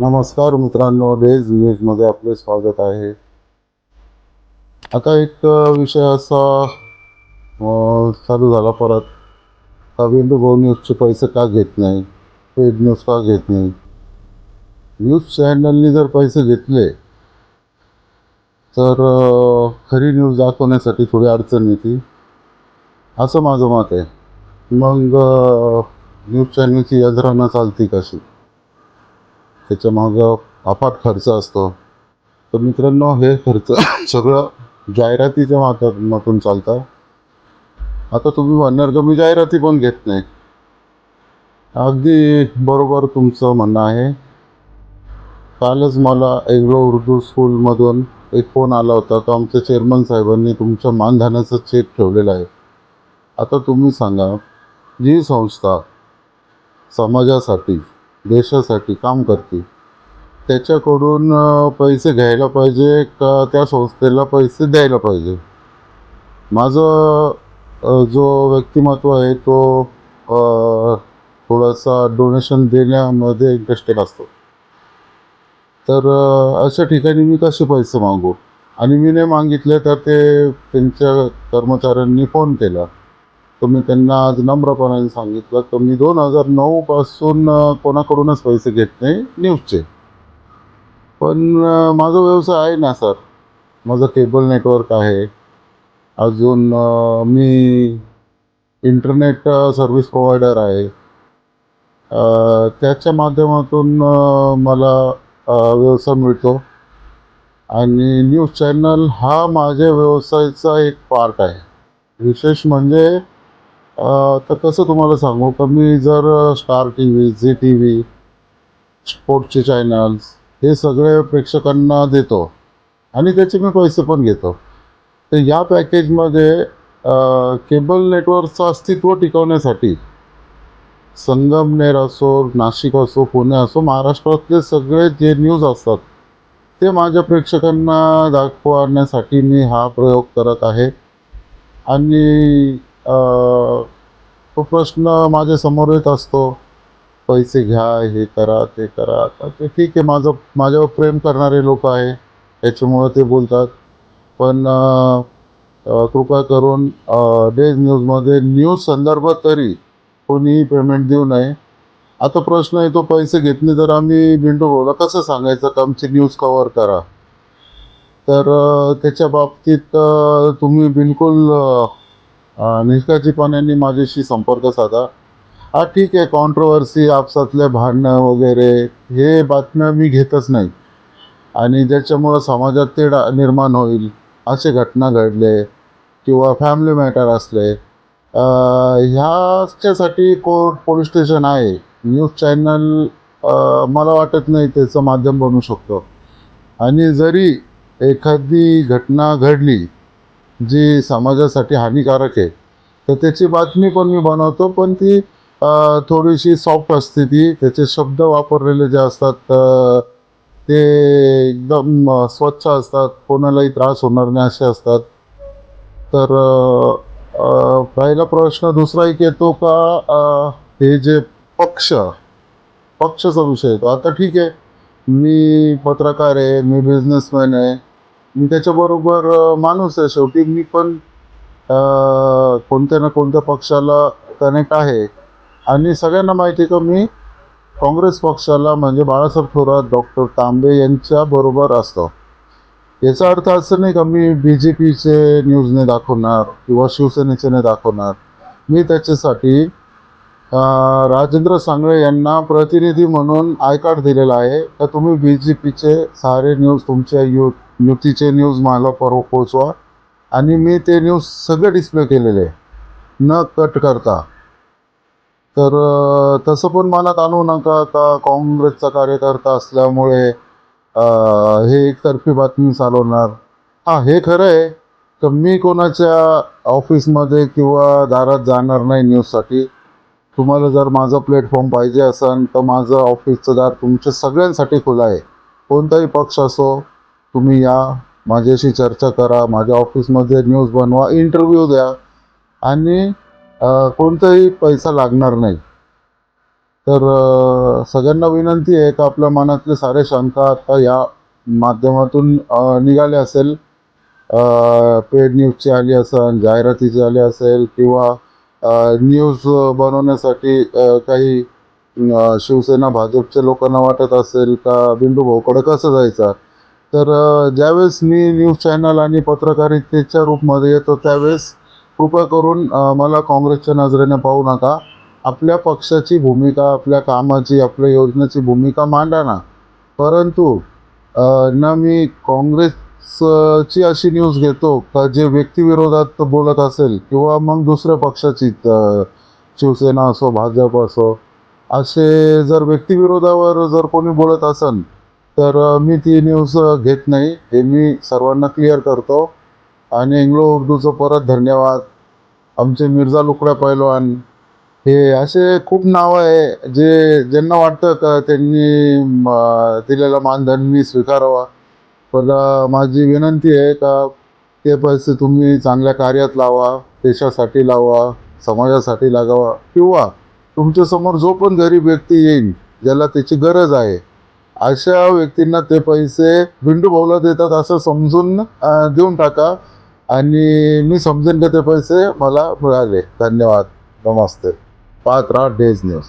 नमस्कार मित्रांनो डेज न्यूजमध्ये आपले स्वागत आहे. आता एक विषय असा चालू झाला परत. का बिंदू भाऊ न्यूजचे पैसे का घेत नाही? पेड न्यूज का घेत नाही? न्यूज चॅनलनी जर पैसे घेतले तर खरी न्यूज दाखवण्यासाठी थोडी अडचण येते. असं माझं मत आहे. मग न्यूज चॅनलची यंत्रणा चालती कशी? त्याच्या मागं अफाट खर्च असतो. तर मित्रांनो हे खर्च सगळं जाहिरातीच्या माध्यमातून चालतं. आता तुम्ही म्हणणार का मी जाहिराती पण घेत नाही? अगदी बरोबर तुमचं म्हणणं आहे. कालच मला एग्रो उर्दू स्कूलमधून एक फोन आला होता का आमच्या चेअरमन साहेबांनी तुमच्या मानधनाचं चेक ठेवलेला आहे. आता तुम्ही सांगा जी संस्था समाजासाठी देशासाठी काम करते. त्याच्याकडून पैसे घ्यायला पाहिजे का त्या संस्थेला पैसे द्यायला पाहिजे? माझं जो व्यक्तिमत्व आहे तो थोडासा डोनेशन देण्यामध्ये इंटरेस्टेड असतो. तर अशा ठिकाणी मी कसे पैसे मागू? आणि मी नाही मागितले तर ते त्यांच्या कर्मचाऱ्यांनी फोन केला. तर मी त्यांना आज नम्रपणाने सांगितलं. तर मी दोन हजार नऊपासून कोणाकडूनच पैसे घेत नाही न्यूजचे. पण माझा व्यवसाय आहे ना सर. माझं केबल नेटवर्क आहे. अजून मी इंटरनेट सर्व्हिस प्रोव्हायडर आहे. त्याच्या माध्यमातून मला व्यवसाय मिळतो. आणि न्यूज चॅनल हा माझ्या व्यवसायाचा एक पार्ट आहे. विशेष म्हणजे तर कसं तुम्हाला सांगू का मी जर star T V Zee T V स्पोर्टचे channels हे सगळे प्रेक्षकांना देतो आणि त्याचे मी पैसे पण घेतो. तर या पॅकेजमध्ये केबल नेटवर्कचं अस्तित्व टिकवण्यासाठी संगमनेर असो नाशिक असो पुणे असो महाराष्ट्रातले सगळे जे न्यूज असतात ते माझ्या प्रेक्षकांना दाखवण्यासाठी मी हा प्रयोग करत आहे. आणि तो प्रश्न माझ्यासमोर येत असतो. पैसे घ्या हे करा ते करा. तर ते ठीक आहे माझं माझ्यावर प्रेम करणारे लोक आहे. त्याच्यामुळं ते बोलतात. पण कृपा करून डेज न्यूजमध्ये न्यूज संदर्भात तरी कोणीही पेमेंट देऊ नये. आता प्रश्न येतो पैसे घेतले तर आम्ही बिंडू भाऊला कसं सांगायचं का आमची न्यूज कवर करा? तर त्याच्या बाबतीत तुम्ही बिलकुल निष्काळजीपणाने माझ्याशी संपर्क साधा. हा ठीक आहे कॉन्ट्रोवर्सी आपसातले भांडणं वगैरे हे बातम्या मी घेतच नाही. आणि ज्याच्यामुळं समाजात तेढ निर्माण होईल असे घटना घडले किंवा फॅमिली मॅटर असले. ह्याच्यासाठी कोर्ट पोलीस स्टेशन आहे. न्यूज चॅनल मला वाटत नाही त्याचं माध्यम बनू शकतो. आणि जरी एखादी घटना घडली जी समाजासाठी हानिकारक आहे तर त्याची बातमी पण मी बनवतो पण ती थोडीशी सॉफ्ट असते ती. त्याचे शब्द वापरलेले जे असतात ते एकदम स्वच्छ असतात कोणालाही त्रास होणार नाही असे असतात. तर पहिला प्रश्न दुसरा एक येतो का हे जे पक्ष पक्षाचा विषय येतो. आता ठीक आहे मी पत्रकार आहे मी बिझनेसमॅन आहे. त्याच्याबरोबर माणूस आहे. शेवटी मी पण कोणत्या ना कोणत्या पक्षाला कनेक्ट आहे. आणि सगळ्यांना माहिती आहे का मी काँग्रेस पक्षाला म्हणजे बाळासाहेब थोरात डॉक्टर तांबे यांच्या बरोबर असतो. याचा अर्थ असं नाही का मी बी जे पीचे न्यूजने दाखवणार किंवा शिवसेनेचे नाही दाखवणार. मी त्याच्यासाठी राजेंद्र सांगळे यांना प्रतिनिधी म्हणून आयकार्ड दिलेला आहे. तर तुम्ही बी जे पीचे सारे न्यूज तुमच्या यू युतीचे न्यूज मला पर पोचवा आणि मी ते न्यूज सगळे डिस्प्ले केलेले न कट करता. तर तसं पण मनात आणू नका. का काँग्रेसचा कार्यकर्ता असल्यामुळे हे एकतर्फी बातमी चालवणार. हां हे खरं आहे. तर मी कोणाच्या ऑफिसमध्ये किंवा दारात जाणार नाही न्यूजसाठी तुम्हाला जर माझा प्लॅटफॉर्म पाहिजे असेल तर माझं ऑफिसचं दार तुमच्या सगळ्यांसाठी खुलं आहे. कोणताही पक्ष असो तुम्ही या माझ्याशी चर्चा करा माझ्या ऑफिसमध्ये न्यूज बनवा इंटरव्ह्यू द्या. आणि कोणताही पैसा लागणार नाही. तर सगळ्यांना विनंती आहे का आपल्या मनातले सारे शंका आता या माध्यमातून निघाले असेल. पेड न्यूजची आली असेल जाहिरातीची आली असेल किंवा न्यूज बनवण्यासाठी काही शिवसेना भाजपचे लोकांना वाटत असेल का बिंदू भाऊकडे कसं जायचं? तर ज्यावेळेस मी न्यूज चॅनल आणि पत्रकारितेच्या रूपमध्ये येतो त्यावेळेस कृपा करून मला काँग्रेसच्या नजरेने पाहू नका. आपल्या पक्षाची भूमिका आपल्या कामाची आपल्या योजनेची भूमिका मांडा ना. परंतु ना मी काँग्रेसची अशी न्यूज घेतो का जे व्यक्तिविरोधात बोलत असेल किंवा मग दुसऱ्या पक्षाची शिवसेना असो भाजप असो असे जर व्यक्तिविरोधावर जर कोणी बोलत असेल तर मी ती न्यूज घेत नाही. हे मी सर्वांना क्लिअर करतो. आणि इंग्लो उर्दूचं परत धन्यवाद. आमचे मिर्झा लुकड्या पैलवान. हे असे खूप नावं आहे जे ज्यांना वाटतं का त्यांनी दिलेला मानधन मी स्वीकारावा. पण माझी विनंती आहे का ते पैसे तुम्ही चांगल्या कार्यात लावा देशासाठी लावा समाजासाठी लागावा. किंवा तुमच्यासमोर जो पण गरीब व्यक्ती येईल ज्याला त्याची गरज आहे अशा व्यक्तींना ते पैसे बिंडू भाऊला देतात असं समजून देऊन टाका. आणि मी समजेन का ते पैसे मला मिळाले. धन्यवाद. नमस्ते. पाच राहा डेज न्यूज.